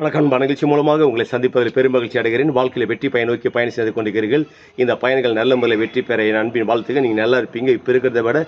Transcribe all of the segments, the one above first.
வணக்கம் நிகழ்ச்சி மூலமாக உங்களை சந்திப்பதில் பெருமகிழ்ச்சி அடைகிறேன். வாழ்க்கையில் வெற்றி பயன் நோக்கி பயணம் செய்து கொண்டிருக்கிறீர்கள். இந்த பயணங்கள் நல்ல முறையில் வெற்றி பெற என் அன்பின் வாழ்த்துக்கள். நீங்கள் நல்லா இருப்பீங்க இப்போ இருக்கிறத விட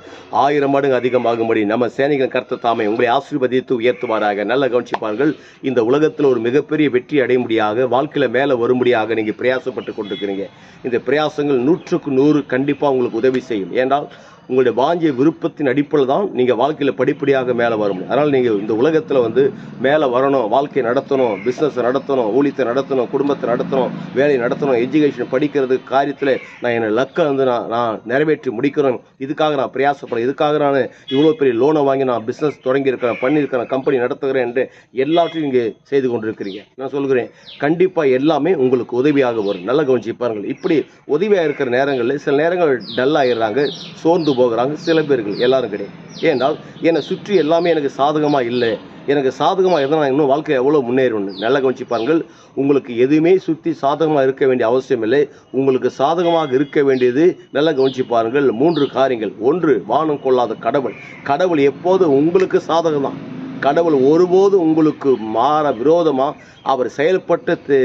ஆயிரம் மடங்கு அதிகமாகும்படி நம்ம சேனைகள் கருத்த தாமை உங்களை ஆசீர்வதித்து உயர்த்துவாராக. நல்ல கவனிச்சுப்பார்கள். இந்த உலகத்தில் ஒரு மிகப்பெரிய வெற்றி அடையும்படியாக வாழ்க்கையில் மேலே வரும்படியாக நீங்கள் பிரயாசப்பட்டு கொண்டிருக்கிறீங்க. இந்த பிரயாசங்கள் நூற்றுக்கு நூறு கண்டிப்பாக உங்களுக்கு உதவி செய்யும். ஏன்றால் உங்களுடைய வாஞ்சிய விருப்பத்தின் அடிப்படையில் தான் நீங்கள் வாழ்க்கையில் படிப்படியாக மேலே வர முடியும். அதனால் நீங்கள் இந்த உலகத்தில் வந்து மேலே வரணும் வாழ்க்கையை நடத்தணும் பிஸ்னஸ் நடத்தணும் ஊழியத்தை நடத்தணும் குடும்பத்தை நடத்தணும் வேலையை நடத்தணும் எஜுகேஷன் படிக்கிறது காரியத்தில் நான் என்னை லக்கை வந்து நான் நான் நிறைவேற்றி முடிக்கிறேன். இதுக்காக நான் பிரயாசப்படுறேன். இதுக்காக நான் இவ்வளோ பெரிய லோனை வாங்கி நான் பிஸ்னஸ் தொடங்கியிருக்கிறேன் பண்ணியிருக்கிறேன் கம்பெனி நடத்துகிறேன் என்று எல்லாத்தையும் இங்கே செய்து கொண்டிருக்கிறீங்க. நான் சொல்கிறேன் கண்டிப்பாக எல்லாமே உங்களுக்கு உதவியாக வரும். நல்ல கவனிச்சு பாருங்கள். இப்படி உதவியாக இருக்கிற நேரங்களில் சில நேரங்கள் டல் ஆகிடுறாங்க சோர்ந்து போகிறாங்க சில பேர்கள் எல்லாரும் கிடையாது. ஏன்றால் என்னை சுற்றி எல்லாமே எனக்கு சாதகமாக இல்லை. எனக்கு சாதகமாக இருந்தால் நான் இன்னும் வாழ்க்கை எவ்வளோ முன்னேறணும் நல்லா கவனிச்சு பாருங்கள். உங்களுக்கு எதுவுமே சுற்றி சாதகமாக இருக்க வேண்டிய அவசியம் இல்லை. உங்களுக்கு சாதகமாக இருக்க வேண்டியது நல்லா கவனிச்சு பாருங்கள். மூன்று காரியங்கள். ஒன்று வானம் கொள்ளாத கடவுள். கடவுள் எப்போது உங்களுக்கு சாதகம் தான் கடவுள் ஒருபோதும் உங்களுக்கு மாற விரோதமாக அவர் செயல்பட்டு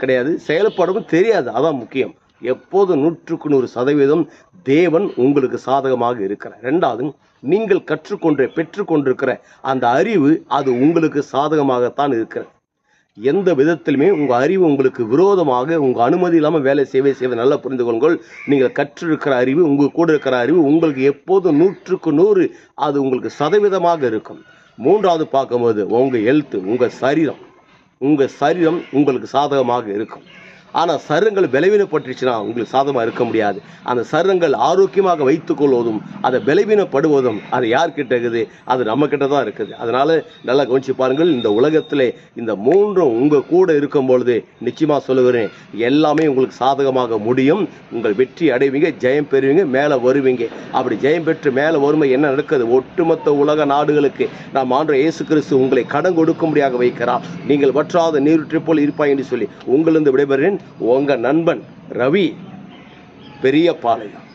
கிடையாது. செயல்படவும் தெரியாது. அதான் முக்கியம். எப்போது நூற்றுக்கு நூறு சதவீதம் தேவன் உங்களுக்கு சாதகமாக இருக்கிறார். ரெண்டாவது நீங்கள் கற்றுக்கொண்டு பெற்றுக்கொண்டிருக்கிற அந்த அறிவு அது உங்களுக்கு சாதகமாகத்தான் இருக்கிறது. எந்த விதத்திலுமே உங்கள் அறிவு உங்களுக்கு விரோதமாக உங்கள் அனுமதி இல்லாமல் வேலை செய்வே செய்வதை நல்லா புரிந்து கொள்ளுங்கள். நீங்கள் கற்றிருக்கிற அறிவு உங்கள் கூட இருக்கிற அறிவு உங்களுக்கு எப்போதும் நூற்றுக்கு நூறு அது உங்களுக்கு சதவீதமாக இருக்கும். மூன்றாவது பார்க்கும்போது உங்கள் ஹெல்த்து உங்கள் சரீரம் உங்கள் சரீரம் உங்களுக்கு சாதகமாக இருக்கும். ஆனால் சருங்கள் பலவீனப்பட்டுச்சுன்னா உங்களுக்கு சாதமாக இருக்க முடியாது. அந்த சருங்கள் ஆரோக்கியமாக வைத்துக்கொள்வதும் அதை பலவீனப்படுவதும் அது யார்கிட்ட இருக்குது? அது நம்மக்கிட்ட தான் இருக்குது. அதனால் நல்லா கவனிச்சு பாருங்கள் இந்த உலகத்தில் இந்த மூன்றும் உங்கள் கூட இருக்கும் பொழுது நிச்சயமாக சொல்லுகிறேன் எல்லாமே உங்களுக்கு சாதகமாக முடியும். உங்கள் வெற்றி அடைவீங்க ஜெயம் பெறுவீங்க மேலே வருவீங்க. அப்படி ஜெயம் பெற்று மேலே வறுமை என்ன நடக்குது? ஒட்டுமொத்த உலக நாடுகளுக்கு நாம் ஆண்டு இயேசு கிறிஸ்து உங்களை கடன் கொடுக்கும்படியாக வைக்கிறார். நீங்கள் வற்றாத நீருற்றை போல் இருப்பாய் என்று சொல்லி உங்களிருந்து விடைபெறேன் உங்கள் நண்பன் ரவி பெரிய பாளையம்